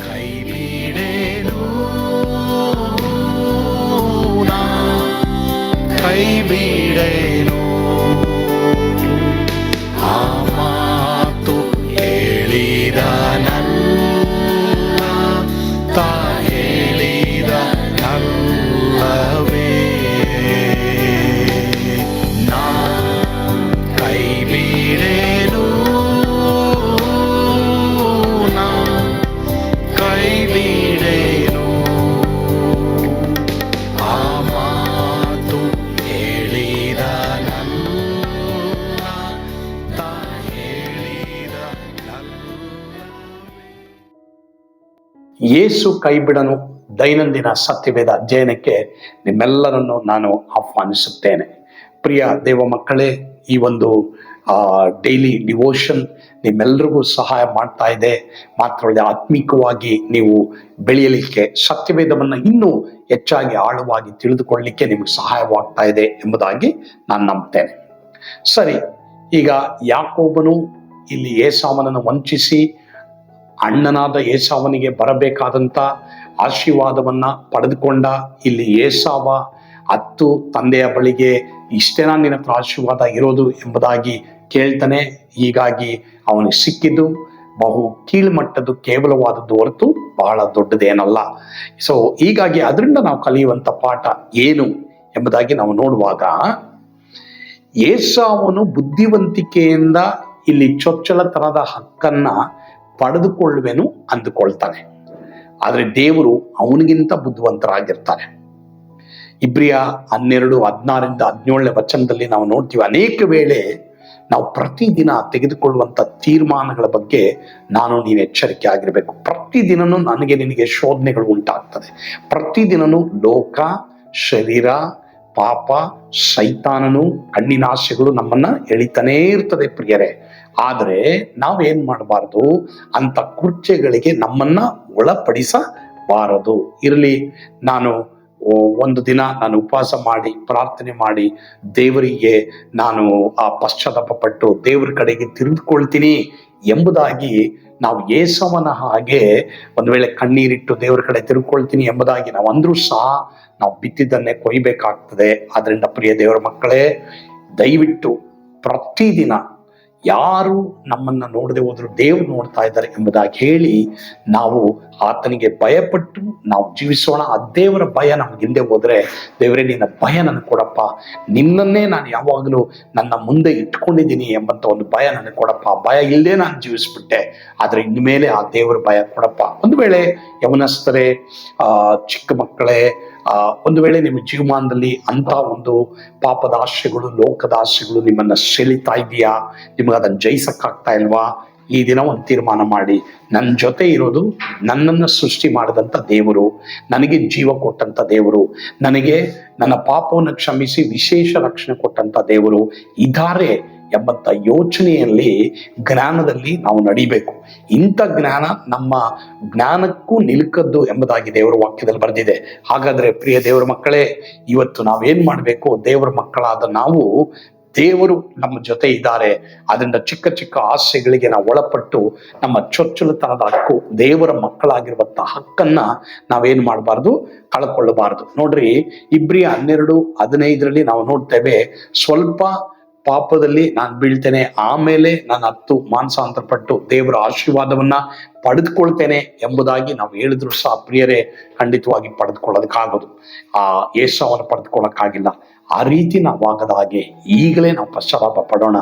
കൈവിടേനോ കൈവിടേനോ ಯೇಸು ಕೈಬಿಡನು ದೈನಂದಿನ ಸತ್ಯವೇದ ಅಧ್ಯಯನಕ್ಕೆ ನಿಮ್ಮೆಲ್ಲರನ್ನು ನಾನು ಆಹ್ವಾನಿಸುತ್ತೇನೆ. ಪ್ರಿಯ ದೇವ ಮಕ್ಕಳೇ, ಈ ಒಂದು ಡೈಲಿ ಡಿವೋಷನ್ ನಿಮ್ಮೆಲ್ಲರಿಗೂ ಸಹಾಯ ಮಾಡ್ತಾ ಇದೆ. ಮಾತ್ರವಲ್ಲದೆ ಆತ್ಮಿಕವಾಗಿ ನೀವು ಬೆಳೆಯಲಿಕ್ಕೆ, ಸತ್ಯವೇದವನ್ನು ಇನ್ನೂ ಹೆಚ್ಚಾಗಿ ಆಳವಾಗಿ ತಿಳಿದುಕೊಳ್ಳಲಿಕ್ಕೆ ನಿಮಗೆ ಸಹಾಯವಾಗ್ತಾ ಇದೆ ಎಂಬುದಾಗಿ ನಾನು ನಂಬ್ತೇನೆ. ಸರಿ, ಈಗ ಯಾಕೋಬನು, ಇಲ್ಲಿ ಏಸಾಮನನ್ನು ವಂಚಿಸಿ ಅಣ್ಣನಾದ ಏಸಾವನಿಗೆ ಬರಬೇಕಾದಂತ ಆಶೀರ್ವಾದವನ್ನ ಪಡೆದುಕೊಂಡ ಇಲ್ಲಿ ಏಸಾವ ಹತ್ತು ತಂದೆಯ ಬಳಿಗೆ ಇಷ್ಟೇನಾ ನಿನ್ನ ಹತ್ರ ಆಶೀರ್ವಾದ ಇರೋದು ಎಂಬುದಾಗಿ ಕೇಳ್ತಾನೆ. ಹೀಗಾಗಿ ಅವನಿಗೆ ಸಿಕ್ಕಿದ್ದು ಬಹು ಕೀಳ್ಮಟ್ಟದ್ದು ಕೇವಲವಾದದ್ದು ಹೊರತು ಬಹಳ ದೊಡ್ಡದೇನಲ್ಲ. ಸೊ ಹೀಗಾಗಿ ಅದರಿಂದ ನಾವು ಕಲಿಯುವಂತ ಪಾಠ ಏನು ಎಂಬುದಾಗಿ ನಾವು ನೋಡುವಾಗ ಏಸಾವನು ಬುದ್ಧಿವಂತಿಕೆಯಿಂದ ಇಲ್ಲಿ ಚೊಚ್ಚಲ ತರದ ಹಕ್ಕನ್ನ ಪಡೆದುಕೊಳ್ಳುವೆನು ಅಂದುಕೊಳ್ತಾನೆ. ಆದ್ರೆ ದೇವರು ಅವನಿಗಿಂತ ಬುದ್ಧಿವಂತರಾಗಿರ್ತಾನೆ. ಇಬ್ರಿಯ ಹನ್ನೆರಡು ಹದಿನಾರಿಂದ ಹದಿನೇಳನೇ ವಚನದಲ್ಲಿ ನಾವು ನೋಡ್ತೀವಿ, ಅನೇಕ ವೇಳೆ ನಾವು ಪ್ರತಿದಿನ ತೆಗೆದುಕೊಳ್ಳುವಂತ ತೀರ್ಮಾನಗಳ ಬಗ್ಗೆ ನಾನು ನೀನು ಎಚ್ಚರಿಕೆ ಆಗಿರಬೇಕು. ಪ್ರತಿದಿನನೂ ನನಗೆ ನಿನಗೆ ಶೋಧನೆಗಳು ಉಂಟಾಗ್ತದೆ. ಪ್ರತಿದಿನನೂ ಲೋಕ, ಶರೀರ, ಪಾಪ, ಸೈತಾನನು ಕಣ್ಣಿನಾಶೆಗಳು ನಮ್ಮನ್ನ ಎಳಿತಾನೇ ಇರ್ತದೆ ಪ್ರಿಯರೇ. ಆದರೆ ನಾವೇನ್ ಮಾಡಬಾರ್ದು? ಅಂತ ಕುರ್ಚೆಗಳಿಗೆ ನಮ್ಮನ್ನ ಒಳಪಡಿಸಬಾರದು. ಇರಲಿ, ನಾನು ಒಂದು ದಿನ ನಾನು ಉಪವಾಸ ಮಾಡಿ, ಪ್ರಾರ್ಥನೆ ಮಾಡಿ, ದೇವರಿಗೆ ನಾನು ಆ ಪಶ್ಚಾತ್ತಾಪ ಪಟ್ಟು ದೇವರ ಕಡೆಗೆ ತಿರುಗಿಕೊಳ್ತೀನಿ ಎಂಬುದಾಗಿ ನಾವು ಏಸವನ ಹಾಗೆ ಒಂದು ವೇಳೆ ಕಣ್ಣೀರಿಟ್ಟು ದೇವರ ಕಡೆ ತಿರುಗಿಕೊಳ್ತೀನಿ ಎಂಬುದಾಗಿ ನಾವು ಅಂದ್ರೂ ಸಹ ನಾವು ಬಿತ್ತಿದ್ದನ್ನೇ ಕೊಯ್ಬೇಕಾಗ್ತದೆ. ಆದ್ರಿಂದ ಪ್ರಿಯ ದೇವರ ಮಕ್ಕಳೇ, ದಯವಿಟ್ಟು ಪ್ರತಿದಿನ ಯಾರು ನಮ್ಮನ್ನ ನೋಡದೆ ಹೋದ್ರು ದೇವ್ರು ನೋಡ್ತಾ ಇದ್ದಾರೆ ಎಂಬುದಾಗಿ ಹೇಳಿ ನಾವು ಆತನಿಗೆ ಭಯಪಟ್ಟು ನಾವು ಜೀವಿಸೋಣ. ಆ ದೇವರ ಭಯ ನಮ್ಗೆ ಹಿಂದೆ ಹೋದ್ರೆ, ದೇವರೇ, ನಿನ್ನ ಭಯ ನನಗೆ ಕೊಡಪ್ಪ. ನಿನ್ನನ್ನೇ ನಾನು ಯಾವಾಗಲೂ ನನ್ನ ಮುಂದೆ ಇಟ್ಕೊಂಡಿದ್ದೀನಿ ಎಂಬಂತ ಒಂದು ಭಯ ನನಗೆ ಕೊಡಪ್ಪ. ಭಯ ಇಲ್ಲದೆ ನಾನು ಜೀವಿಸ್ಬಿಟ್ಟೆ. ಆದ್ರೆ ಇನ್ಮೇಲೆ ಆ ದೇವರ ಭಯ ಕೊಡಪ್ಪ. ಒಂದು ವೇಳೆ ಯಮನಸ್ಥರೇ ಚಿಕ್ಕ ಮಕ್ಕಳೇ ಆ, ಒಂದು ವೇಳೆ ನಿಮ್ಮ ಜೀವಮಾನದಲ್ಲಿ ಅಂತ ಒಂದು ಪಾಪದ ಆಶೆಗಳು ಲೋಕದ ಆಶೆಗಳು ನಿಮ್ಮನ್ನ ಸೆಳಿತಾ ಇದೆಯಾ ನಿಮಗೆ ಅದನ್ನ ಜಯಿಸಕ್ಕಾಗ್ತಾ ಇಲ್ವಾ? ಈ ದಿನ ಒಂದು ತೀರ್ಮಾನ ಮಾಡಿ. ನನ್ನ ಜೊತೆ ಇರೋದು ನನ್ನನ್ನು ಸೃಷ್ಟಿ ಮಾಡಿದಂಥ ದೇವರು, ನನಗೆ ಜೀವ ಕೊಟ್ಟಂಥ ದೇವರು, ನನಗೆ ನನ್ನ ಪಾಪವನ್ನು ಕ್ಷಮಿಸಿ ವಿಶೇಷ ರಕ್ಷಣೆ ಕೊಟ್ಟಂಥ ದೇವರು ಇದ್ದಾರೆ. ಎಂಬಂತ ಯೋಚನೆಯಲ್ಲಿ ಜ್ಞಾನದಲ್ಲಿ ನಾವು ನಡಿಬೇಕು. ಇಂಥ ಜ್ಞಾನ ನಮ್ಮ ಜ್ಞಾನಕ್ಕೂ ನಿಲುಕದ್ದು ಎಂಬುದಾಗಿ ದೇವರ ವಾಕ್ಯದಲ್ಲಿ ಬರೆದಿದೆ. ಹಾಗಾದ್ರೆ ಪ್ರಿಯ ದೇವರ ಮಕ್ಕಳೇ, ಇವತ್ತು ನಾವೇನ್ ಮಾಡಬೇಕು? ದೇವರ ಮಕ್ಕಳಾದ ನಾವು, ದೇವರು ನಮ್ಮ ಜೊತೆ ಇದ್ದಾರೆ. ಅದರಿಂದ ಚಿಕ್ಕ ಚಿಕ್ಕ ಆಸೆಗಳಿಗೆ ನಾವು ಒಳಪಟ್ಟು ನಮ್ಮ ಚೊಚ್ಚಲತನದ ಹಕ್ಕು, ದೇವರ ಮಕ್ಕಳಾಗಿರುವಂತಹ ಹಕ್ಕನ್ನ ನಾವೇನ್ ಮಾಡಬಾರ್ದು? ಕಳ್ಕೊಳ್ಳಬಾರದು. ನೋಡ್ರಿ, ಇಬ್ರಿಯ ಹನ್ನೆರಡು, ಹದಿನೈದರಲ್ಲಿ ನಾವು ನೋಡ್ತೇವೆ, ಸ್ವಲ್ಪ ಪಾಪದಲ್ಲಿ ನಾನು ಬೀಳ್ತೇನೆ. ಆಮೇಲೆ ನಾನು ಹತ್ತು ಮಾನಸಾಂತರ ಪಟ್ಟು ದೇವರ ಆಶೀರ್ವಾದವನ್ನ ಪಡೆದುಕೊಳ್ತೇನೆ ಎಂಬುದಾಗಿ ನಾವು ಹೇಳಿದ್ರು ಸಹ ಪ್ರಿಯರೇ, ಖಂಡಿತವಾಗಿ ಪಡೆದುಕೊಳ್ಳೋದಕ್ಕಾಗೋದು. ಆ ಯೇಸವನ್ನು ಪಡೆದುಕೊಳ್ಳಕ್ಕಾಗಿಲ್ಲ. ಆ ರೀತಿ ನಾವಾಗದ ಹಾಗೆ ಈಗಲೇ ನಾವು ಪಶ್ಚಾತ್ತಾಪ ಪಡೋಣ.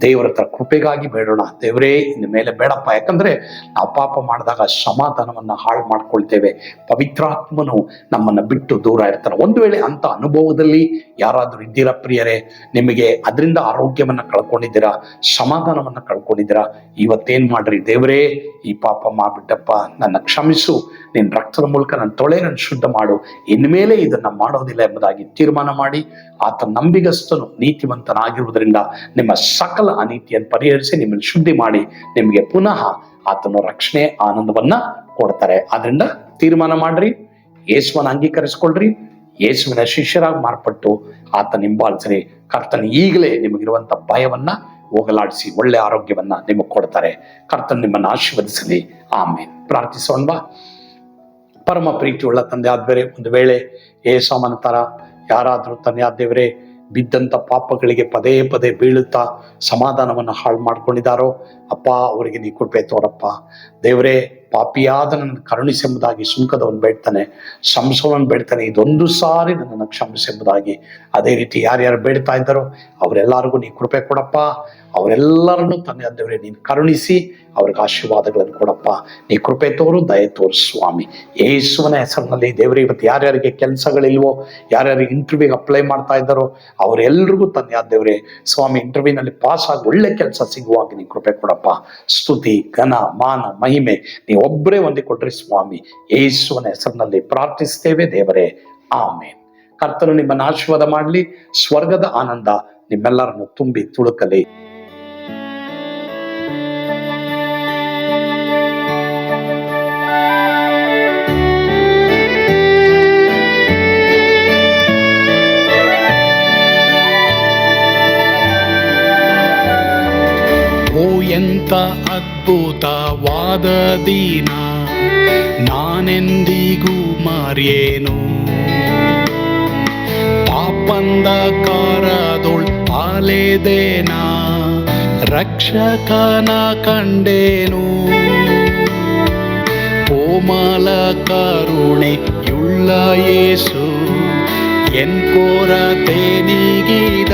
ದೇವರ ಹತ್ರ ಕೃಪೆಗಾಗಿ ಬೇಡೋಣ. ದೇವರೇ, ಇನ್ನು ಮೇಲೆ ಬೇಡಪ್ಪ. ಯಾಕಂದ್ರೆ ನಾವು ಪಾಪ ಮಾಡಿದಾಗ ಸಮಾಧಾನವನ್ನ ಹಾಳು ಮಾಡ್ಕೊಳ್ತೇವೆ. ಪವಿತ್ರಾತ್ಮನು ನಮ್ಮನ್ನ ಬಿಟ್ಟು ದೂರ ಇರ್ತಾನೆ. ಒಂದು ವೇಳೆ ಅಂತ ಅನುಭವದಲ್ಲಿ ಯಾರಾದರೂ ಇದ್ದೀರಾ ಪ್ರಿಯರೇ? ನಿಮಗೆ ಅದರಿಂದ ಆರೋಗ್ಯವನ್ನ ಕಳ್ಕೊಂಡಿದ್ದೀರಾ? ಸಮಾಧಾನವನ್ನ ಕಳ್ಕೊಂಡಿದ್ದೀರಾ? ಇವತ್ತೇನ್ ಮಾಡ್ರಿ? ದೇವರೇ, ಈ ಪಾಪ ಮಾಡ್ಬಿಟ್ಟಪ್ಪ ನನ್ನ ಕ್ಷಮಿಸು ನಿನ್ನ ರಕ್ತದ ಮೂಲಕ ನನ್ನ ತೊಳೆ ನನ್ನ ಶುದ್ಧ ಮಾಡು ಇನ್ಮೇಲೆ ಇದನ್ನ ಮಾಡೋದಿಲ್ಲ ಎಂಬುದಾಗಿ ತೀರ್ಮಾನ ಮಾಡಿ, ಆತ ನಂಬಿಗಸ್ತನು, ನೀತಿವಂತನಾಗಿರುವುದರಿಂದ ನಿಮ್ಮ ಸಕಲ ಅನೀತಿಯನ್ನು ಪರಿಹರಿಸಿ ನಿಮ್ಮನ್ನು ಶುದ್ಧಿ ಮಾಡಿ, ನಿಮಗೆ ಪುನಃ ಆತನ ರಕ್ಷಣೆ, ಆನಂದವನ್ನ ಕೊಡ್ತಾರೆ. ಆದ್ರಿಂದ ತೀರ್ಮಾನ ಮಾಡ್ರಿ, ಯೇಸುವನ್ನ ಅಂಗೀಕರಿಸ್ಕೊಳ್ರಿ, ಯೇಸುವಿನ ಶಿಷ್ಯರಾಗಿ ಮಾರ್ಪಟ್ಟು ಆತ ನಿಂಬಾಲಿಸ್ರಿ ಕರ್ತನ ಈಗಲೇ ನಿಮಗಿರುವಂತ ಭಯವನ್ನ ಹೋಗಲಾಡಿಸಿ ಒಳ್ಳೆ ಆರೋಗ್ಯವನ್ನ ನಿಮಗೆ ಕೊಡ್ತಾರೆ. ಕರ್ತನ್ ನಿಮ್ಮನ್ನು ಆಶೀರ್ವದಿಸಲಿ. ಆಮೇಲೆ ಪ್ರಾರ್ಥಿಸೋಣವಾ? ಪರಮ ಪ್ರೀತಿಯುಳ್ಳ ತಂದೆ ಆದ್ಮೇಲೆ ಒಂದು ವೇಳೆ ಏ ಸಮಾನತರ ತರ ಯಾರಾದರೂ ತಂದೆ ದೇವರೇ ಬಿದ್ದಂತ ಪಾಪಗಳಿಗೆ ಪದೇ ಪದೇ ಬೀಳುತ್ತಾ ಸಮಾಧಾನವನ್ನು ಹಾಳು ಮಾಡ್ಕೊಂಡಿದ್ದಾರೋ, ಅಪ್ಪ, ಅವರಿಗೆ ನೀ ಕೊಡ್ಬೇಕು ತೋರಪ್ಪ. ದೇವರೇ ಪಾಪಿಯಾದ ನನ್ನ ಕರುಣಿಸೆಂಬುದಾಗಿ ಸುಂಕದವನು ಬೇಡ್ತಾನೆ ಸಂಸವನ್ ಬೇಡ್ತಾನೆ. ಇದೊಂದು ಸಾರಿ ನನ್ನನ್ನು ಕ್ಷಮಿಸೆಂಬುದಾಗಿ. ಅದೇ ರೀತಿ ಯಾರ್ಯಾರು ಬೇಡ್ತಾ ಇದ್ದಾರೋ ಅವರೆಲ್ಲರಿಗೂ ನೀ ಕೃಪೆ ಕೊಡಪ್ಪ. ಅವರೆಲ್ಲರನ್ನು ತಂದೆ ಅಂದವರೇ ನೀನು ಕರುಣಿಸಿ ಅವ್ರಿಗೆ ಆಶೀರ್ವಾದಗಳನ್ನು ಕೊಡಪ್ಪ. ನೀ ಕೃಪೆ ತೋರು, ದಯೆ ತೋರು ಸ್ವಾಮಿ. ಯೇಸುವನ ಹೆಸರಿನಲ್ಲಿ ದೇವರೇ ಇವತ್ತು ಯಾರ್ಯಾರಿಗೆ ಕೆಲಸಗಳಿಲ್ವೋ, ಯಾರ್ಯಾರಿಗೆ ಇಂಟರ್ವ್ಯೂಗೆ ಅಪ್ಲೈ ಮಾಡ್ತಾ ಇದ್ದಾರೋ ಅವರೆಲ್ಲರಿಗೂ ತಂದೆ ದೇವರೇ, ಸ್ವಾಮಿ ಇಂಟರ್ವ್ಯೂನಲ್ಲಿ ಪಾಸ್ ಆಗಿ ಒಳ್ಳೆ ಕೆಲಸ ಸಿಗುವಾಗ ನೀ ಕೃಪೆ ಕೊಡಪ್ಪ. ಸ್ತುತಿ, ಘನ, ಮಾನ, ಮಹಿಮೆ ನೀವು ಒಬ್ಬರೇ ಹೊಂದಿಕೊಟ್ರಿ ಸ್ವಾಮಿ. ಯೇಸುವನ ಹೆಸರಿನಲ್ಲಿ ಪ್ರಾರ್ಥಿಸ್ತೇವೆ ದೇವರೇ. ಆಮೇನ್. ಕರ್ತನು ನಿಮ್ಮನ್ನು ಆಶೀರ್ವಾದ ಮಾಡಲಿ, ಸ್ವರ್ಗದ ಆನಂದ ನಿಮ್ಮೆಲ್ಲರನ್ನು ತುಂಬಿ ತುಳುಕಲಿ. ಎಂತ ಅದ್ಭುತವಾದ ದಿನ ನಾನೆಂದಿಗೂ ಮರೆಯೇನು ಪಾಪಂದ ಕಾರದೊಳ್ ಅಲೆದೇನಾ ರಕ್ಷಕನ ಕಂಡೇನು ಕೋಮಲ ಕರುಣೆಯುಳ್ಳ ಯೇಸು ಎನ್ ಕೊರತೆ ನೀಗಿದ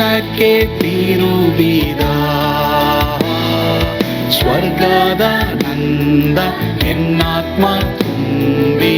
ദിനಕ್ಕೆ ತಿರುಗಿದ ಸ್ವರ್ಗದ ನಂದ ಎನ್ನಾತ್ಮ ತುಂಬಿತು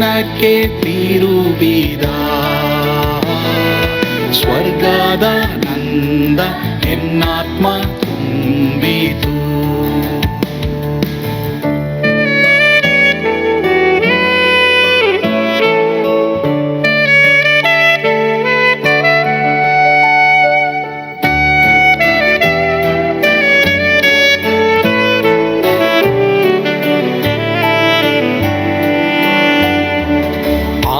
ദിനಕ್ಕೆ ತಿರುಗಿದ ಸ್ವರ್ಗದ ನಂದ ಎನ್ನಾತ್ಮ ತುಂಬಿತು.